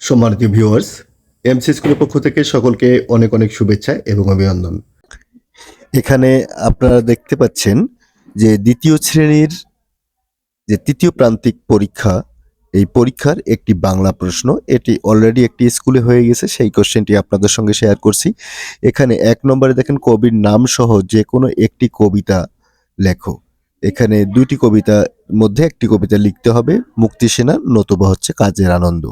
সম্মানিত viewers MC স্কুলের পক্ষ থেকে সকলকে অনেক অনেক শুভেচ্ছা এবং অভিনন্দন। এখানে আপনারা দেখতে পাচ্ছেন যে দ্বিতীয় শ্রেণির যে তৃতীয় প্রান্তিক পরীক্ষা, এই পরীক্ষার একটি বাংলা প্রশ্ন। এটি অলরেডি একটি স্কুলে হয়ে গেছে, সেই কোশ্চেনটি আপনাদের সঙ্গে শেয়ার করছি। এখানে এক নম্বরে দেখেন, কবির নাম সহ যে কোনো একটি কবিতা লেখো। এখানে দুটি কবিতার মধ্যে একটি কবিতা লিখতে হবে। মুক্তি সেনা নতুবা হচ্ছে কাজের আনন্দ।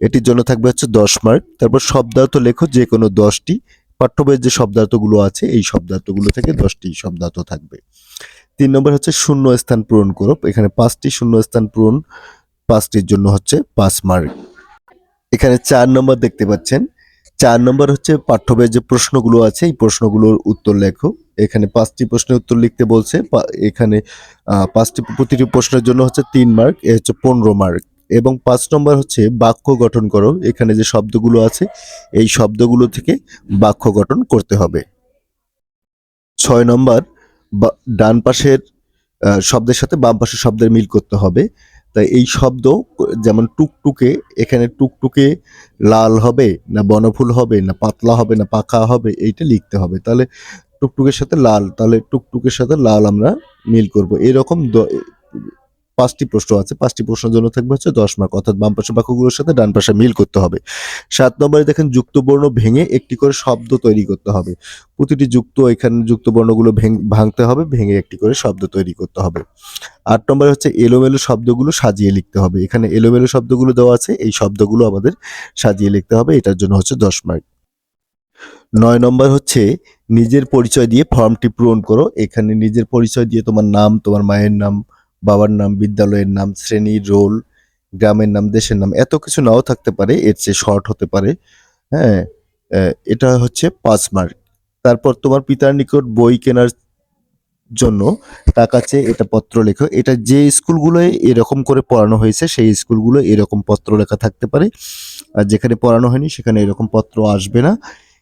এটির জন্য থাকবে হচ্ছে দশ মার্ক তারপর শব্দার্থ লেখো, যে কোনো দশটি। পাঠ্য বইয়ের যে শব্দার্থগুলো আছে, এই শব্দার্থগুলো থেকে দশটি শব্দার্থ থাকবে। তিন নম্বর হচ্ছে শূন্য স্থান পূরণ করো। এখানে পাঁচটি শূন্য স্থান পূরণ, পাঁচটির জন্য হচ্ছে পাঁচ মার্ক এখানে চার নম্বর দেখতে পাচ্ছেন। চার নম্বর হচ্ছে পাঠ্যবইয়ের যে প্রশ্নগুলো আছে, এই প্রশ্নগুলোর উত্তর লেখো। এখানে পাঁচটি প্রশ্নের উত্তর লিখতে বলছে এখানে পাঁচটি প্রতিটি প্রশ্নের জন্য হচ্ছে তিন মার্ক এ হচ্ছে পনেরো মার্ক এবং পাঁচ নম্বর হচ্ছে বাক্য গঠন করো। এখানে যে শব্দগুলো আছে, এই শব্দগুলো থেকে বাক্য গঠন করতে হবে। ছয় নম্বর ডান পাশের শব্দের সাথে বাম পাশের শব্দের মিল করতে হবে। তাই এই শব্দ, যেমন টুকটুকে, এখানে টুকটুকে লাল হবে, না বনফুল হবে, না পাতলা হবে, না পাকা হবে, এইটা লিখতে হবে। তাহলে টুকটুকের সাথে লাল, তাহলে টুকটুকের সাথে লাল আমরা মিল করব। এরকম পাঁচটি প্রশ্ন আছে। পাঁচটি প্রশ্নের জন্য থাকবে হচ্ছে দশ মার্ক অর্থাৎ বাম পাশের বাক্যগুলোর সাথে ডান পাশে মিল করতে হবে। সাত নম্বরে দেখেন যুক্ত বর্ণ ভেঙে একটি করে শব্দ তৈরি করতে হবে। প্রতিটি যুক্ত, এখানে যুক্ত বর্ণগুলো ভাঙতে হবে, ভেঙে একটি করে শব্দ তৈরি করতে হবে। আট নম্বরে হচ্ছে এলোমেলো শব্দগুলো সাজিয়ে লিখতে হবে। এখানে এলোমেলো শব্দগুলো দেওয়া আছে, এই শব্দগুলো আমাদের সাজিয়ে লিখতে হবে, এটার জন্য হচ্ছে দশ মার্ক নয় নম্বর হচ্ছে নিজের পরিচয় দিয়ে ফর্মটি পূরণ করো। এখানে নিজের পরিচয় দিয়ে তোমার নাম, তোমার মায়ের নাম বাবার নাম, বিদ্যালয়ের নাম শ্রেণি রোল গ্রামের নাম, দেশের নাম, এত কিছু নাও থাকতে পারে, এর চেয়ে শর্ট হতে পারে। হ্যাঁ এটা হচ্ছে পাঁচ মার্ক তারপর তোমার পিতার নিকট বই কেনার জন্য টাকা চেয়ে এটা পত্র লেখো। এটা যে স্কুলগুলোয় এরকম করে পড়ানো হয়েছে, সেই স্কুলগুলো এরকম পত্র লেখা থাকতে পারে। আর যেখানে পড়ানো হয়নি, সেখানে এরকম পত্র আসবে না।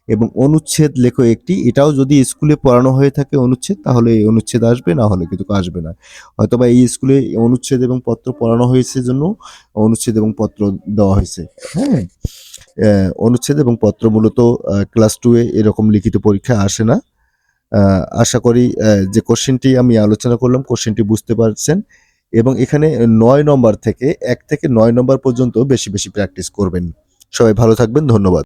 এবং অনুচ্ছেদ লেখো একটি, এটাও যদি স্কুলে পড়ানো হয়ে থাকে অনুচ্ছেদ, তাহলে এই অনুচ্ছেদ আসবে, না হলে কিন্তু আসবে না। হয়তোবা এই স্কুলে অনুচ্ছেদ এবং পত্র পড়ানো হয়েছে জন্য অনুচ্ছেদ এবং পত্র দেওয়া হয়েছে। হ্যাঁ অনুচ্ছেদ এবং পত্র মূলত ক্লাস টুয়ে এরকম লিখিত পরীক্ষা আসে না। আশা করি যে কোশ্চেনটি আমি আলোচনা করলাম কোশ্চেনটি বুঝতে পারছেন। এবং এখানে নয় নম্বর থেকে এক থেকে নয় নম্বর পর্যন্ত বেশি বেশি প্র্যাকটিস করবেন। সবাই ভালো থাকবেন, ধন্যবাদ।